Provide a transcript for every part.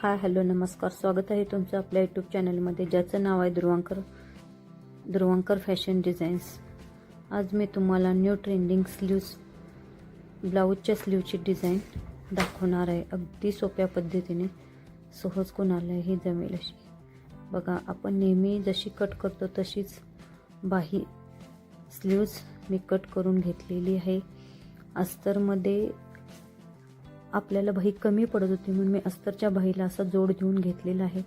Hi hello नमस्कार. स्वागत आहे तुमचं आपल्या यूट्यूब चॅनलमध्ये ज्याचं नाव आहे ध्रुवांकर ध्रुवांकर फॅशन डिझाईन्स आज मी तुम्हाला न्यू ट्रेंडिंग स्लीव्स ब्लाऊजच्या स्लीवची डिझाईन दाखवणार आहे. अगदी सोप्या पद्धतीने सहज कोणालाही जमेल अशी. बघा आपण नेहमी जशी कट करतो तशीच बाही स्लीव्ज मी कट करून घेतलेली आहे. अस्तरमध्ये आपल्याला बाही कमी पडत होती म्हणून मी अस्तरच्या बाहीला असा जोड देऊन घेतलेला आहे.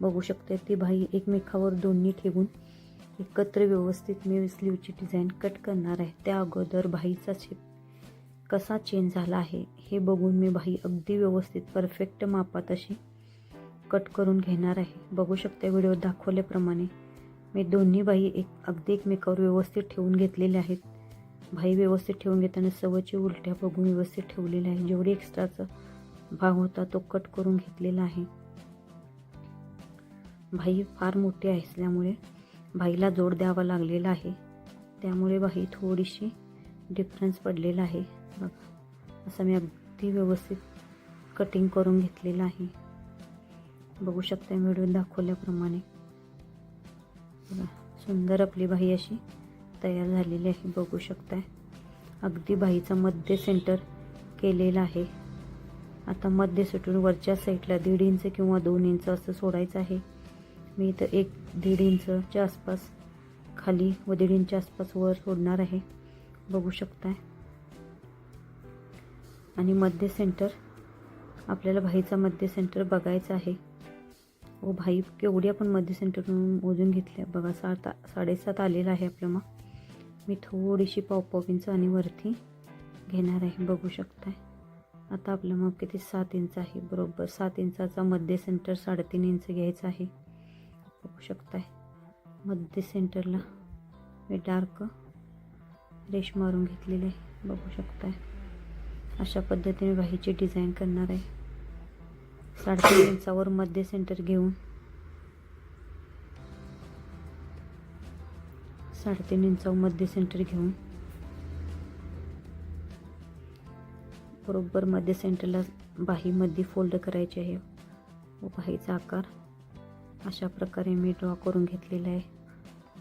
बघू शकते ती बाही एकमेकावर दोन्ही ठेवून एकत्र व्यवस्थित मी स्लीवची डिझाईन कट करणार आहे. त्या अगोदर बाहीचा शेप कसा चेंज झाला आहे हे बघून मी बाही अगदी व्यवस्थित परफेक्ट मापात अशी कट करून घेणार आहे. बघू शकते व्हिडिओ दाखवल्याप्रमाणे मी दोन्ही बाही एक अगदी एकमेकावर व्यवस्थित ठेवून घेतलेल्या आहेत. भाई व्यवस्थित ठेवून घेताना सवयची उलट्या बघून व्यवस्थित ठेवलेल्या आहे. जेवढी एक्स्ट्राचा भाग होता तो कट करून घेतलेला आहे. भाई फार मोठी असल्यामुळे भाईला जोड द्यावा लागलेला आहे. त्यामुळे भाई थोडीशी डिफरन्स पडलेला आहे. बघा असं मी अगदी व्यवस्थित कटिंग करून घेतलेलं आहे. बघू शकता व्हिडिओ दाखवल्याप्रमाणे. सुंदर आपली भाई अशी तयार झालेली आहे बघू शकताय. अगदी बाईचं मध्य सेंटर केलेला आहे. आता मध्य सुटून वरच्या साईडला दीड इंच किंवा दोन इंच असं सोडायचं आहे. मी इथं एक दीड इंचच्या आसपास खाली व दीड इंचच्या आसपास वर सोडणार आहे. बघू शकताय. आणि मध्य सेंटर आपल्याला भाईचा मध्य सेंटर बघायचा आहे. व भाई केवढी आपण मध्य सेंटरवरून मोजून घेतली आहे बघा सात साडेसात आलेला आहे आपलं मग. मी थोडीशी पाव इंच आणि वरती घेणार आहे. बघू शकताय. आता आपलं मग किती? सात इंच आहे. बरोबर. सात इंचाचा मध्य सेंटर साडेतीन इंच घ्यायचा आहे. बघू शकताय. मध्य सेंटरला मी डार्क रेश मारून घेतलेले आहे. बघू शकताय. अशा पद्धतीने बाहीची डिझाईन करणार आहे. साडेतीन इंचावर मध्य सेंटर घेऊन साडेतीन इंचावर मध्य सेंटर घेऊन. बरोबर मध्य सेंटरला बाहीमध्ये फोल्ड करायचे आहे. व बाहीचा आकार अशा प्रकारे मी ड्रॉ करून घेतलेला आहे.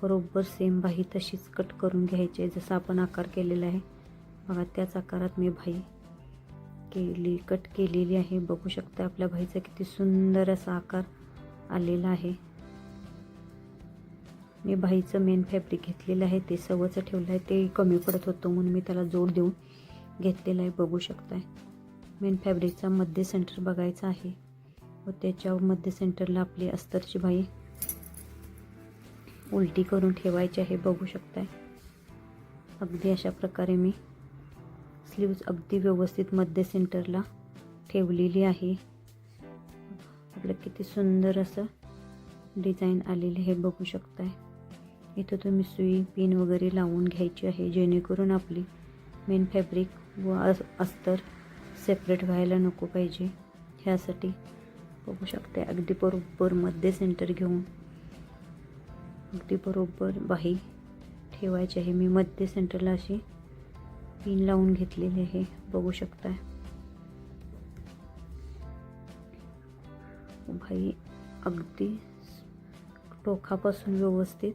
बरोबर सेम बाही तशीच कट करून घ्यायची आहे जसं आपण आकार केलेला आहे. बघा त्याच आकारात मी बाही केली कट केलेली आहे. बघू शकता आपल्या बाईचा किती सुंदर असा आकार आलेला आहे. मी बाईचं मेन फॅब्रिक घेतलेलं आहे ते सवचं ठेवलं आहे ते कमी पडत होतं म्हणून मी त्याला जोड देऊन घेतलेलं आहे बघू शकताय. मेन फॅब्रिकचा मध्य सेंटर बघायचा आहे. व त्याच्या मध्य सेंटरला आपली अस्तरची बाई उलटी करून ठेवायची आहे बघू शकताय. अगदी अशा प्रकारे मी स्लीव्ज अगदी व्यवस्थित मध्य सेंटरला ठेवलेली आहे. आपलं किती सुंदर असं डिझाईन आलेली हे बघू शकताय. इथं तुम्ही सुई पिन वगैरे लावून घ्यायची आहे जेणेकरून आपली मेन फॅब्रिक व अस अस्तर सेपरेट व्हायला नको पाहिजे. ह्यासाठी बघू शकते अगदी बरोबर मध्ये सेंटर घेऊन अगदी बरोबर बाही ठेवायची आहे. मी मध्ये सेंटरला अशी पिन लावून घेतलेली आहे. बघू शकताय. भाई अगदी टोकापासून व्यवस्थित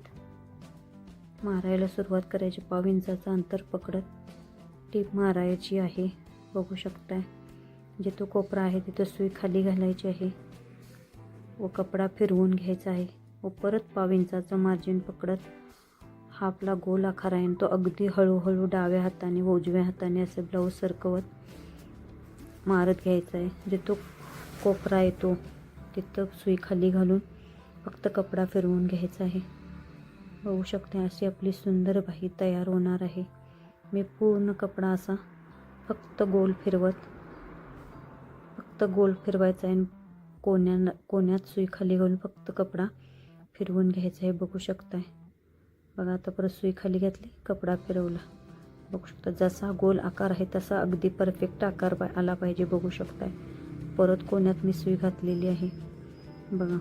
मारायला सुरुवात करायची. पाव इंचाचं अंतर पकडत टीप मारायची आहे. बघू शकताय. जे तो कोपरा आहे तिथं सुई खाली घालायची आहे. व कपडा फिरवून घ्यायचा आहे. व परत पाव इंचाचं मार्जिन पकडत हा आपला गोल आकार आहे तो अगदी हळूहळू डाव्या हाताने व उजव्या हाताने असं ब्लाऊज सरकवत मारत घ्यायचा आहे. जे तो कोपरा येतो तिथं सुई खाली घालून फक्त कपडा फिरवून घ्यायचा आहे. बघू शकते अशी आपली सुंदर बाही तयार होणार आहे. मी पूर्ण कपडा असा फक्त गोल फिरवत फक्त गोल फिरवायचा आहे कोण्या कोण्यात सुई खाली घालून फक्त कपडा फिरवून घ्यायचा आहे बघू शकताय. बघा आता परत सुई खाली घातली कपडा फिरवला. बघू शकता जसा गोल आकार आहे तसा अगदी परफेक्ट आकार पा आला पाहिजे बघू शकताय. परत कोण्यात मी सुई घातलेली आहे. बघा.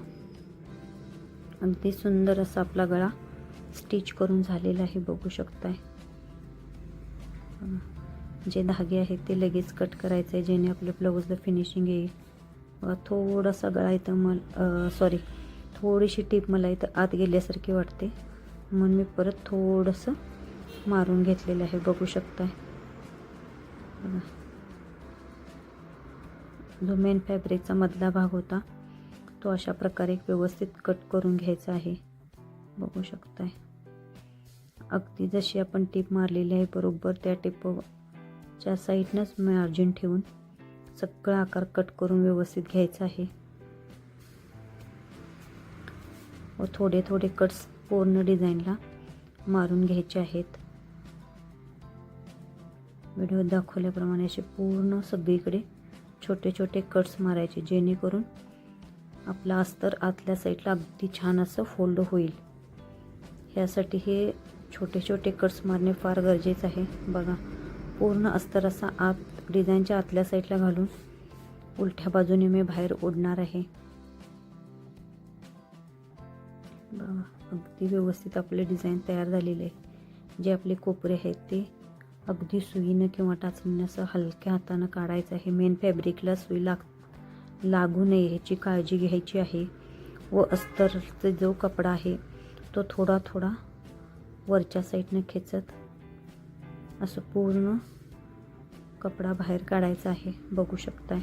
अगदी सुंदर असा आपला गळा स्टिच करून झालेलं आहे बघू शकताय. जे धागे आहेत ते लगेच कट करायचं आहे जेणे आपल्या ब्लाऊजला फिनिशिंग येईल. थोडासा गळा इथं मल सॉरी थोडीशी टीप मला इथं आत गेल्यासारखी वाटते. म्हणून मी परत थोडंसं मारून घेतलेलं आहे बघू शकताय. जो मेन फॅब्रिकचा मधला भाग होता तो अशा प्रकारे व्यवस्थित कट करून घ्यायचा आहे. बघू शकताय. अगदी जशी आपण टीप मारलेली आहे बरोबर त्या टिपच्या साईडनंच मार्जिन ठेवून सगळा आकार कट करून व्यवस्थित घ्यायचा आहे. व थोडे थोडे कट्स पूर्ण डिझाईनला मारून घ्यायचे आहेत. व्हिडिओ दाखवल्याप्रमाणे असे पूर्ण सगळीकडे छोटे छोटे कट्स मारायचे जेणेकरून आपला अस्तर आतल्या साईडला अगदी छान असं फोल्ड होईल. यासाठी हे छोटे छोटे कट्स मारणे फार गरजेचं आहे. बघा पूर्ण अस्तर असा आत डिझाईनच्या आतल्या साईडला घालून उलट्या बाजूने मी बाहेर ओढणार आहे. बघा अगदी व्यवस्थित आपले डिझाईन तयार झालेले आहे. जे आपले कोपरे आहेत ते अगदी सुईनं किंवा टाचणीनं असं हलक्या हातानं काढायचं आहे. मेन फॅब्रिकला सुई लाग लागू नये ह्याची काळजी घ्यायची आहे. व अस्तरचा जो कपडा आहे तो थोडा थोडा वरच्या साईडनं खेचत असं पूर्ण कपडा बाहेर काढायचा आहे. बघू शकताय.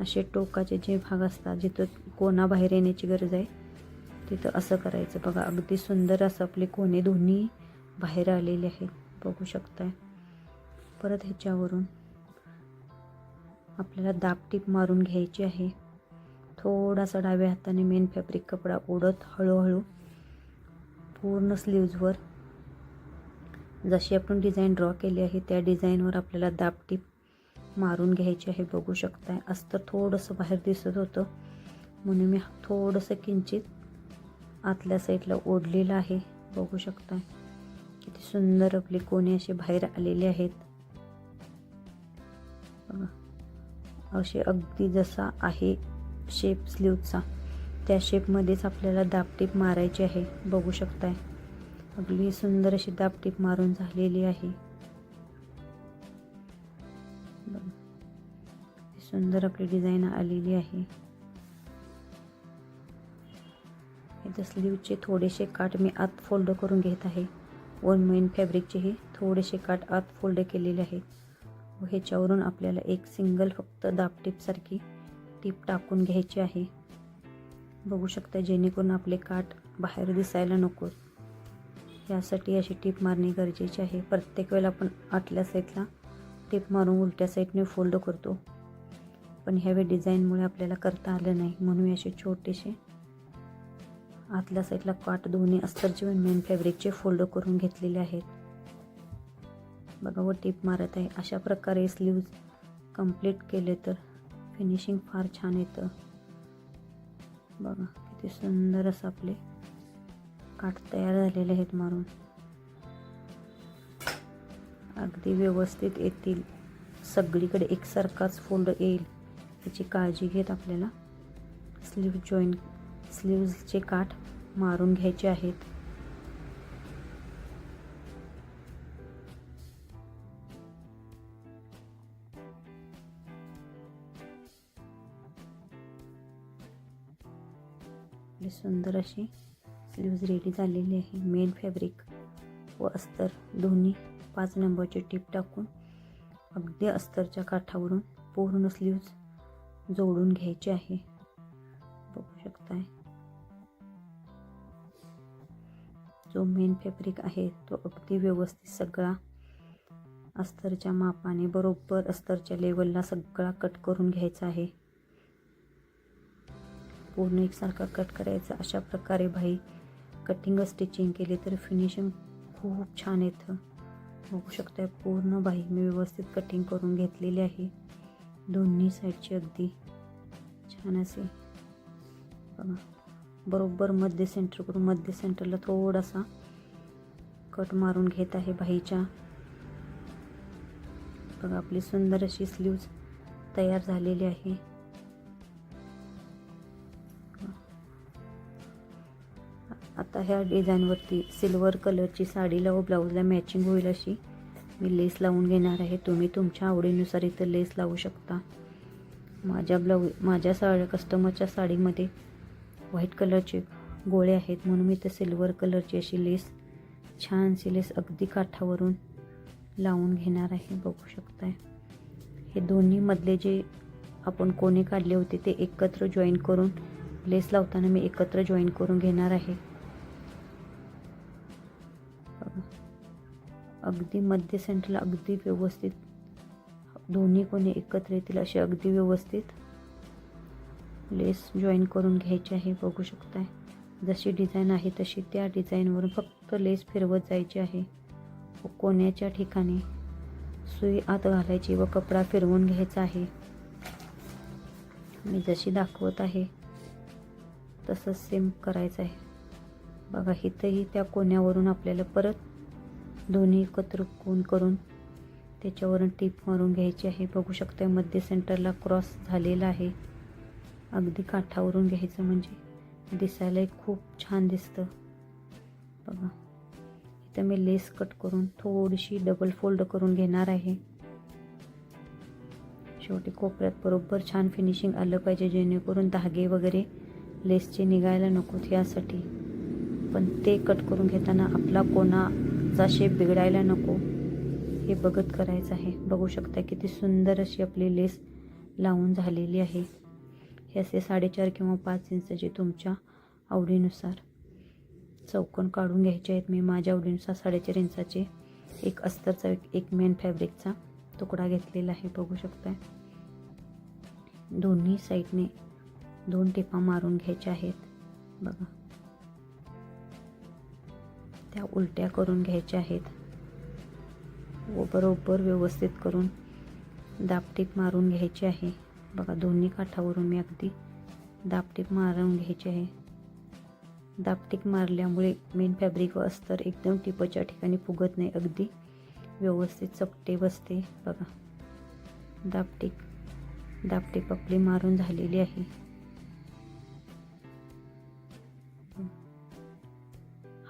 असे टोकाचे जे भाग असतात जिथं कोणा बाहेर येण्याची गरज आहे तिथं असं करायचं. बघा अगदी सुंदर असं आपले कोणे दोन्ही बाहेर आलेले आहेत. बघू शकताय. परत ह्याच्यावरून आपल्याला दाब टीप मारून घ्यायची आहे. थोडासा डाव्या हाताने मेन फॅब्रिक कपडा ओढत हळूहळू पूर्ण स्लीव्जवर जशी आपण डिझाईन ड्रॉ केली आहे त्या डिझाईनवर आपल्याला दापटीप मारून घ्यायची आहे. बघू शकताय अस्तर थोडंसं बाहेर दिसत होतं. म्हणून मी थोडंसं किंचित आतल्या साईडला ओढलेलं आहे. बघू शकताय किती सुंदर आपले कोणी असे बाहेर आलेले आहेत. असे अगदी जसा आहे शेप स्लीवचा त्या शेपमध्येच आपल्याला दाबटीप मारायची आहे. बघू शकताय. अगदी सुंदर अशी दाबटीप मारून झालेली आहे. सुंदर आपली डिझाईन आलेली आहे. इथं स्लीवचे थोडेसे काठ मी आत फोल्ड करून घेत आहे. वन मेन फॅब्रिकचे हे थोडेसे काठ आत फोल्ड केलेले आहेत. व ह्याच्यावरून आपल्याला एक सिंगल फक्त दाबटीपसारखी टीप टाकून घ्यायची आहे. बघू शकता जेणेकरून आपले काठ बाहेर दिसायला नको. यासाठी अशी टीप मारणे गरजेचे आहे. प्रत्येक वेळेला आपण आतल्या साईडला टीप मारून उलट्या साईडने फोल्ड करतो. पण ह्यावेळी डिझाईनमुळे आपल्याला करता आलं नाही. म्हणून असे छोटेसे आतल्या साईडला काट दोन्ही अस्तरचे मेन फॅब्रिकचे फोल्ड करून घेतलेले आहेत. बघा व टीप मारत आहे. अशा प्रकारे स्लीव्ज कंप्लीट केले तर फिनिशिंग फार छान येतं. बघा किती सुंदर असं आपले काठ तयार झालेले आहेत मारून. अगदी व्यवस्थित येतील. सगळीकडे एकसारखाच फोल्ड येईल. याची काळजी घेत आपल्याला स्लीव जॉईन स्लीव्जचे काठ मारून घ्यायचे आहेत. आपली सुंदर अशी स्लीव्ज रेडी झालेली आहे. मेन फॅब्रिक व अस्तर दोन्ही पाच नंबरची टीप टाकून अगदी अस्तरच्या काठावरून पूर्ण स्लीव्ज जोडून घ्यायचे आहे. बघू शकताय. जो मेन फॅब्रिक आहे तो अगदी व्यवस्थित सगळा अस्तरच्या मापाने बरोबर अस्तरच्या लेवलला सगळा कट करून घ्यायचा आहे. पूर्ण एकसारखा कट करायचा. अशा प्रकारे भाई कटिंग स्टिचिंग केली तर फिनिशिंग खूप छान येतं. बघू शकताय पूर्ण बाही मी व्यवस्थित कटिंग करून घेतलेली आहे. दोन्ही साईडची अगदी छान असे. बघा बरोबर मध्य सेंटर करून मध्य सेंटरला थोडासा कट मारून घेत आहे बाईच्या बघा आपली सुंदर अशी स्लीव्ज तयार झालेली आहे. ह्या डिझाईनवरती सिल्वर कलरची साडीला व ब्लाऊजला मॅचिंग होईल अशी. मी लेस लावून घेणार आहे. तुम्ही तुमच्या आवडीनुसार इथं लेस लावू शकता. माझ्या ब्लाऊ माझ्या सा कस्टमरच्या साडीमध्ये व्हाईट कलरचे गोळे आहेत. म्हणून मी तर सिल्वर कलरची अशी लेस छानशी लेस अगदी काठावरून लावून घेणार आहे. बघू शकताय. हे दोन्ही मधले जे आपण कोणे काढले होते ते एकत्र जॉईन करून लेस लावताना मी एकत्र जॉईन करून घेणार आहे. अगदी मध्य सेंटरला अगदी व्यवस्थित. दोन्ही कोणी एकत्र येतील असे अगदी व्यवस्थित. लेस जॉईन करून घ्यायची आहे बघू शकताय. जशी डिझाईन आहे तशी त्या डिझाईनवरून फक्त लेस फिरवत जायची आहे. व कोण्याच्या ठिकाणी? सुई आत घालायची व कपडा फिरवून घ्यायचा आहे. मी जशी दाखवत आहे तसंच सेम करायचं आहे. बघा इथंही त्या कोण्यावरून आपल्याला परत दोन्ही एकत्र कोण करून त्याच्यावरून टीप मारून घ्यायची आहे. बघू शकता मध्य सेंटरला क्रॉस झालेला आहे. अगदी काठावरून घ्यायचं म्हणजे दिसायला खूप छान दिसतं. बघा. इथं मी लेस कट करून थोडीशी डबल फोल्ड करून घेणार आहे. शेवटी कोपऱ्यात बरोबर छान फिनिशिंग आलं पाहिजे जेणेकरून धागे वगैरे लेसचे निघायला नकोत यासाठी. पण ते कट करून घेताना आपला कोणा चा शेप बिघडायला नको हे बघत करायचं आहे. बघू शकता किती सुंदर अशी आपली लेस लावून झालेली आहे. हे असे साडेचार किंवा पाच इंचचे तुमच्या आवडीनुसार चौकन काढून घ्यायचे आहेत. मी माझ्या आवडीनुसार साडेचार इंचाचे एक अस्तरचा एक एक मेन फॅब्रिकचा तुकडा घेतलेला आहे. बघू शकताय दोन्ही साईडने दोन टिपा मारून घ्यायच्या आहेत. बघा. त्या उलट्या करून घ्यायच्या आहेत. व बरोबर व्यवस्थित करून दापटीप मारून घ्यायची आहे. बघा दोन्ही काठावरून मी अगदी दापटीप मारून घ्यायची आहे. दापटीक मारल्यामुळे मेन फॅब्रिक व अस्तर एकदम टिपच्या ठिकाणी फुगत नाही. अगदी व्यवस्थित चपटे बसते. बघा दापटीक दापटीप आपली मारून झालेली आहे.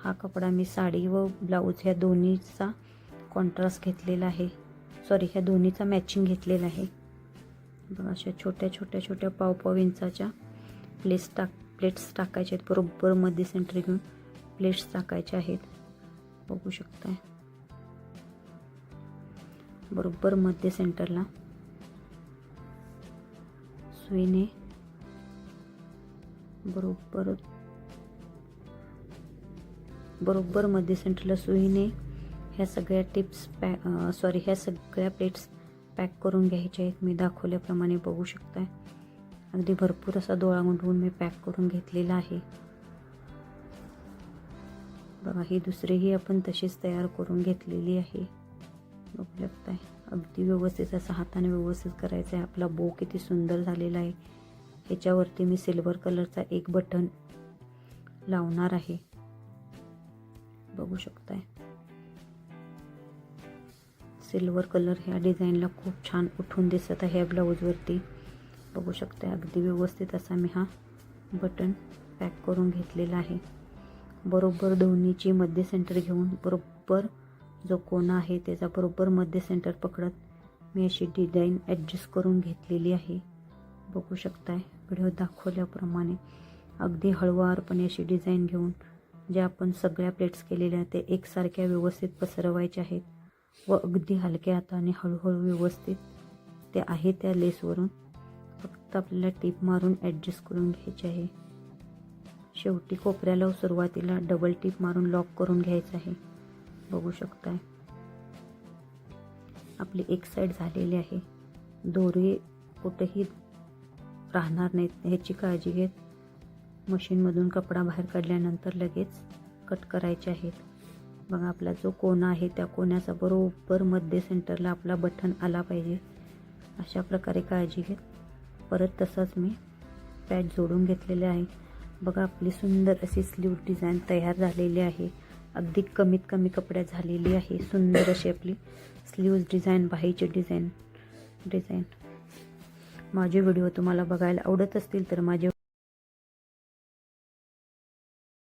हा कपडा मी साडी व ब्लाऊज ह्या दोन्हीचा कॉन्ट्रास्ट घेतलेला आहे. सॉरी ह्या दोन्हीचा मॅचिंग घेतलेला आहे. बघा अशा छोट्या छोट्या छोट्या पाव पाव इंचाच्या प्लेट्स टाक प्लेट्स टाकायच्या आहेत. बरोबर मध्ये सेंटर घेऊन प्लेट्स टाकायच्या आहेत. बघू शकताय. बरोबर मध्य सेंटरला सुईने. बरोबर बरोबर मध्ये सेंटरला सुईने ह्या सगळ्या टिप्स पॅक सॉरी ह्या सगळ्या प्लेट्स पॅक करून घ्यायच्या आहेत. मी दाखवल्याप्रमाणे बघू शकताय. अगदी भरपूर असा डोळा गुंडवून मी पॅक करून घेतलेला आहे. बघा ही दुसरीही आपण तशीच तयार करून घेतलेली आहे. बघू शकताय. अगदी व्यवस्थित असा हाताने व्यवस्थित करायचं आहे. आपला बो किती सुंदर झालेला आहे. ह्याच्यावरती मी सिल्वर कलरचा एक बटन लावणार आहे. बघू शकताय. सिल्वर कलर ह्या डिझाईनला खूप छान उठून दिसत आहे ह्या ब्लाऊजवरती बघू शकता अगदी व्यवस्थित असा मी हा बटन पॅक करून घेतलेला आहे. बरोबर दोन्हीची मध्य सेंटर घेऊन बरोबर जो कोना आहे त्याचा बरोबर मध्य सेंटर पकडत मी अशी डिझाईन ॲडजस्ट करून घेतलेली आहे. बघू शकताय व्हिडिओ दाखवल्याप्रमाणे. अगदी हळुवारपणे अशी डिझाईन घेऊन ज्या आपण सगळ्या प्लेट्स केलेल्या आहेत ते एकसारख्या व्यवस्थित पसरवायच्या आहेत व अगदी हलक्या हाताने हळूहळू व्यवस्थित ते आहे त्या लेसवरून फक्त आपल्याला टीप मारून ॲडजस्ट करून घ्यायचे आहे. शेवटी कोपऱ्याला सुरुवातीला डबल टीप मारून लॉक करून घ्यायचं आहे. बघू शकताय. आपली एक साईड झालेली आहे. दोरे कुठेही राहणार नाहीत ह्याची काळजी घेत मशीनमधून कपडा बाहेर काढल्यानंतर लगेच कट करायचे आहेत. बघा आपला जो कोना आहे त्या कोण्याचा बरोबर मध्य सेंटरला आपला बटन आला पाहिजे. अशा प्रकारे काळजी घेत परत तसंच मी पॅच जोडून घेतलेले आहे. बघा आपली सुंदर अशी स्लीव डिझाईन तयार झालेली आहे. अगदी कमीत कमी कपड्यात झालेली आहे. सुंदर अशी आपली स्लीव्ज डिझाईन बाहीची डिझाईन डिझाईन. माझे व्हिडिओ तुम्हाला बघायला आवडत असतील तर माझे